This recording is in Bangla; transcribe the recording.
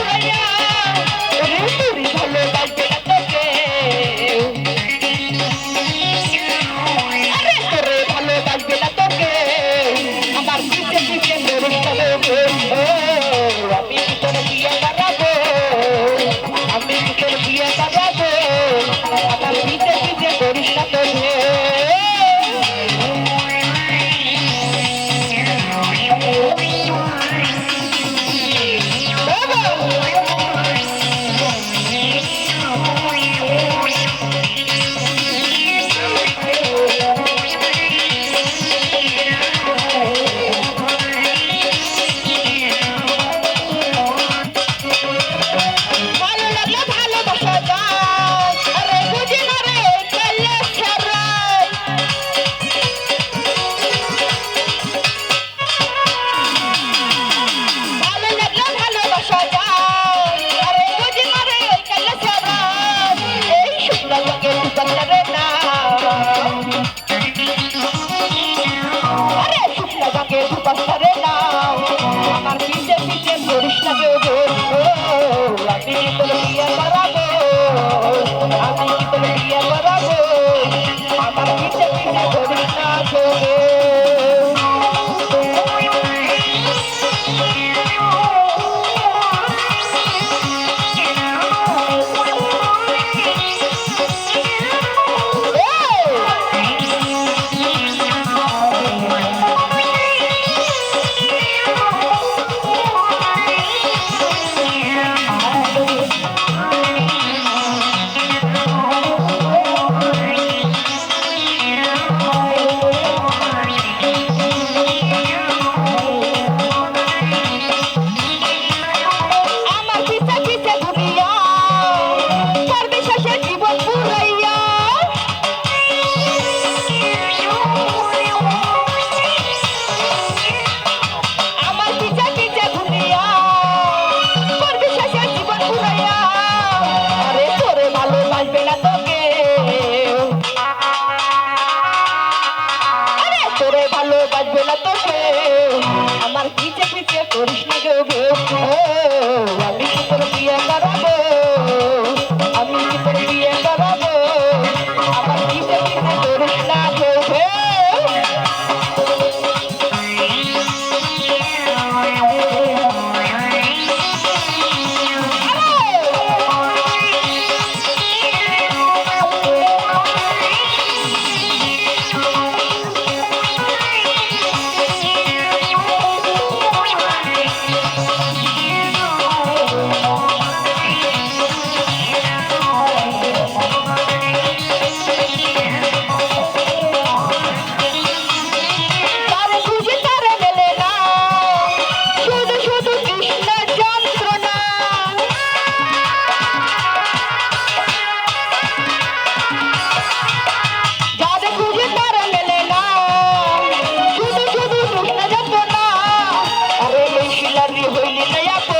உரையா Папа. দেখবে না তোকে। আমার পিছে পিছে করিস না গো அங்கையா போ